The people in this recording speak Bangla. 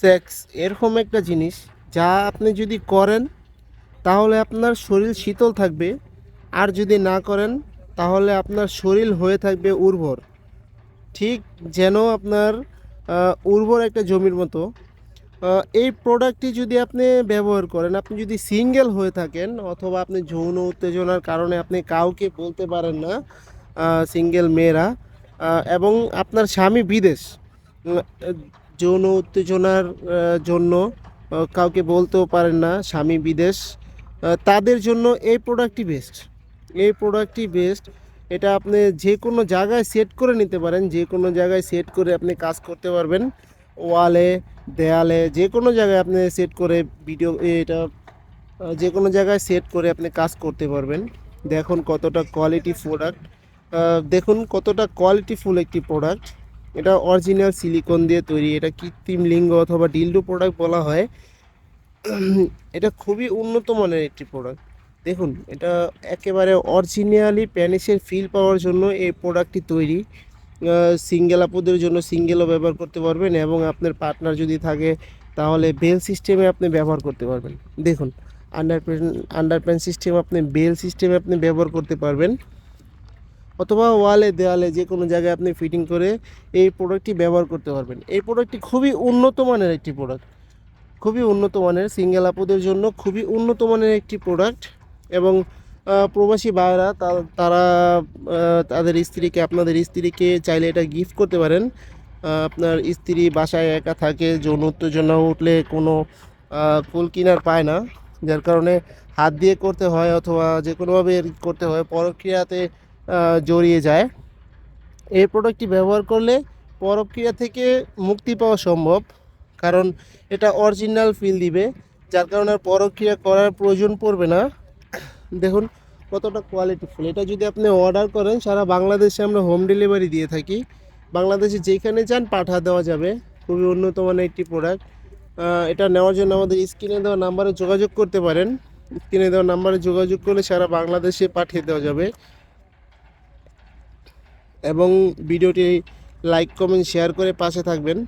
সেক্স এরকম একটা জিনিস যা আপনি যদি করেন, তাহলে আপনার শরীর শীতল থাকবে। আর যদি না করেন, তাহলে আপনার শরীর হয়ে থাকবে উর্বর। ঠিক যেন আপনার উর্বর একটা জমির মতো। এই প্রোডাক্টটি যদি আপনি ব্যবহার করেন, আপনি যদি সিঙ্গেল হয়ে থাকেন, অথবা আপনি যৌন উত্তেজনার কারণে আপনি কাউকে বলতে পারেন না সিঙ্গেল মেয়েরা এবং আপনার স্বামী বিদেশ যৌন উত্তেজনার জন্য কাউকে বলতেও পারেন না স্বামী বিদেশ। তাদের জন্য এই প্রোডাক্টটি বেস্ট এই প্রোডাক্টটি বেস্ট এটা আপনি যে কোনো জায়গায় সেট করে নিতে পারেন, যে কোনো জায়গায় সেট করে আপনি কাজ করতে পারবেন। ওয়ালে, দেয়ালে, যে কোনো জায়গায় আপনি সেট করে ভিডিও এটা যে কোনো জায়গায় সেট করে আপনি কাজ করতে পারবেন। দেখুন কতটা কোয়ালিটি প্রোডাক্ট দেখুন কতটা কোয়ালিটিফুল একটি প্রোডাক্ট এটা অরিজিনাল সিলিকন দিয়ে তৈরি, এটা কৃত্রিম লিঙ্গ অথবা ডিলডো প্রোডাক্ট বলা হয়। এটা খুবই উন্নত মানের একটি প্রোডাক্ট দেখুন, এটা একেবারে অরিজিনালি প্যানিসের ফিল পাওয়ার জন্য এই প্রোডাক্টটি তৈরি। সিঙ্গেল আপুদের জন্য সিঙ্গেলও ব্যবহার করতে পারবেন এবং আপনার পার্টনার যদি থাকে, তাহলে বেল সিস্টেমে আপনি ব্যবহার করতে পারবেন। দেখুন আন্ডার আন্ডার প্যান সিস্টেম আপনি বেল সিস্টেমে আপনি ব্যবহার করতে পারবেন। অথবা ওয়ালে দেওয়ালে যে কোনো জায়গায় আপনি ফিটিং করে এই প্রোডাক্টটি ব্যবহার করতে পারবেন। এই প্রোডাক্টটি খুবই উন্নত মানের একটি প্রোডাক্ট খুবই উন্নত মানের সিঙ্গেল আপুদের জন্য খুবই উন্নত মানের একটি প্রোডাক্ট এবং প্রবাসী তা- তারা তাদের স্ত্রীকে, আপনাদের স্ত্রীকে চাইলে এটা গিফট করতে পারেন। আপনার স্ত্রী বাসায় একা থাকে, যৌন উত্তেজনা উঠলে কোনো কুল কিনার পায় না। যার কারণে হাত দিয়ে করতে হয় অথবা যে কোনোভাবে করতে হয়, পরক্রিয়াতে জড়িয়ে যায়। এই প্রোডাক্টটি ব্যবহার করলে পরক্রিয়া থেকে মুক্তি পাওয়া সম্ভব, কারণ এটা অরিজিনাল ফিল দিবে, যার কারণে পরক্রিয়া করার প্রয়োজন পড়বে না। দেখুন, কতটা কোয়ালিটিফুল এটা যদি আপনি অর্ডার করেন, সারা বাংলাদেশে আমরা হোম ডেলিভারি দিয়ে থাকি। বাংলাদেশে যেখানে চান পাঠা দেওয়া যাবে। খুবই উন্নত মানের একটি প্রোডাক্ট এটা নেওয়ার জন্য আমাদের স্ক্রিনে দেওয়া নাম্বারে যোগাযোগ করতে পারেন। স্ক্রিনে দেওয়া নাম্বারে যোগাযোগ করলে সারা বাংলাদেশে পাঠিয়ে দেওয়া যাবে। এবং ভিডিওটি লাইক কমেন্ট শেয়ার করে পাশে থাকবেন।